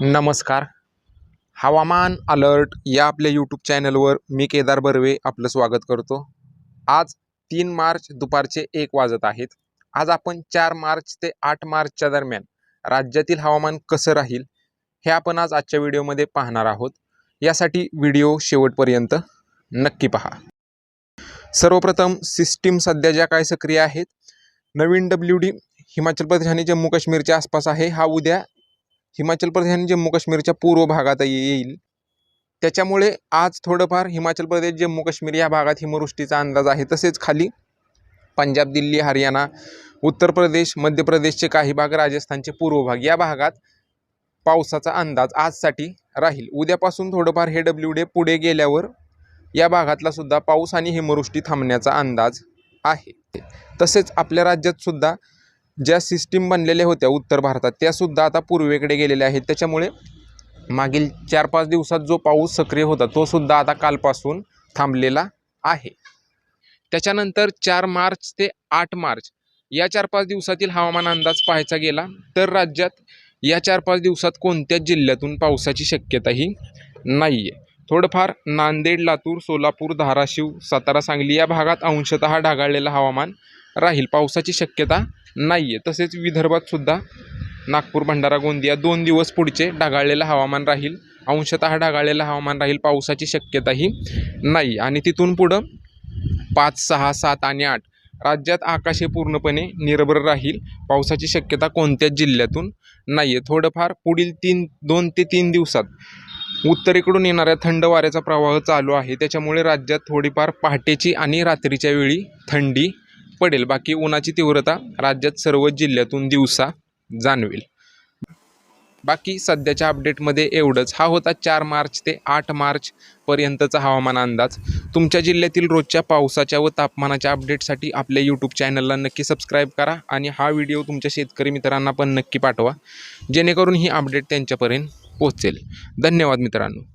नमस्कार. हवामान अलर्ट या आपल्या यूट्यूब चॅनलवर मी केदार बर्वे आपलं स्वागत करतो. आज तीन मार्च दुपारचे एक वाजत आहेत. आज आपण चार मार्च ते आठ मार्चच्या दरम्यान राज्यातील हवामान कसं राहील हे आपण आज आजच्या व्हिडिओमध्ये पाहणार आहोत. यासाठी व्हिडिओ शेवटपर्यंत नक्की पहा. सर्वप्रथम सिस्टीम सध्या ज्या काय सक्रिय आहेत नवीन डब्ल्यू डी हिमाचल प्रदेश आणि जम्मू काश्मीरच्या आसपास आहे. हा उद्या हिमाचल प्रदेश आणि जम्मू काश्मीरच्या पूर्व भागात येईल. त्याच्यामुळे आज थोडंफार हिमाचल प्रदेश जम्मू काश्मीर या भागात हिमवृष्टीचा अंदाज आहे. तसेच खाली पंजाब दिल्ली हरियाणा उत्तर प्रदेश मध्य प्रदेशचे काही भाग राजस्थानचे पूर्व भाग. या भागात पावसाचा अंदाज आजसाठी राहील. उद्यापासून थोडंफार हे डब्ल्यू डे पुढे गेल्यावर या भागातला सुद्धा पाऊस आणि हिमवृष्टी थांबण्याचा अंदाज आहे. तसेच आपल्या राज्यातसुद्धा ज्या सिस्टीम बनलेल्या होत्या उत्तर भारतात त्यासुद्धा आता पूर्वेकडे गेलेल्या आहेत. त्याच्यामुळे मागील चार पाच दिवसात जो पाऊस सक्रिय होता तो सुद्धा आता कालपासून थांबलेला आहे. त्याच्यानंतर चार मार्च ते आठ मार्च या चार पाच दिवसातील हवामान अंदाज पाहायचा गेला तर राज्यात या चार पाच दिवसात कोणत्याच जिल्ह्यातून पावसाची शक्यताही नाही आहे थोडंफार नांदेड लातूर सोलापूर धाराशिव सातारा सांगली या भागात अंशतः ढगाळलेलं हवामान राहील. पावसाची शक्यता नाही आहे तसेच विदर्भात सुद्धा नागपूर भंडारा गोंदिया दोन दिवस पुढचे ढगाळलेलं हवामान राहील. अंशतः ढगाळलेलं हवामान राहील. पावसाची शक्यताही नाही. आणि तिथून पुढं पाच सहा सात आणि आठ राज्यात आकाश हे पूर्णपणे निर्भर राहील. पावसाची शक्यता कोणत्याच जिल्ह्यातून नाही आहे थोडंफार पुढील तीन दोन ते तीन दिवसात उत्तरेकडून येणाऱ्या थंड वाऱ्याचा प्रवाह चालू आहे. त्याच्यामुळे राज्यात थोडीफार पहाटेची आणि रात्रीच्या वेळी थंडी पडेल. बाकी उन्हाची तीव्रता राज्यात सर्व जिल्ह्यातून दिवसा जाणवेल. बाकी सध्याच्या अपडेटमध्ये एवढंच. हा होता चार मार्च ते आठ मार्चपर्यंतचा हवामान अंदाज. तुमच्या जिल्ह्यातील रोजच्या पावसाच्या व तापमानाच्या अपडेटसाठी आपल्या यूट्यूब चॅनलला नक्की सबस्क्राईब करा आणि हा व्हिडिओ तुमच्या शेतकरी मित्रांना पण नक्की पाठवा. जेणेकरून ही अपडेट त्यांच्यापर्यंत पोहोचेल. धन्यवाद मित्रांनो.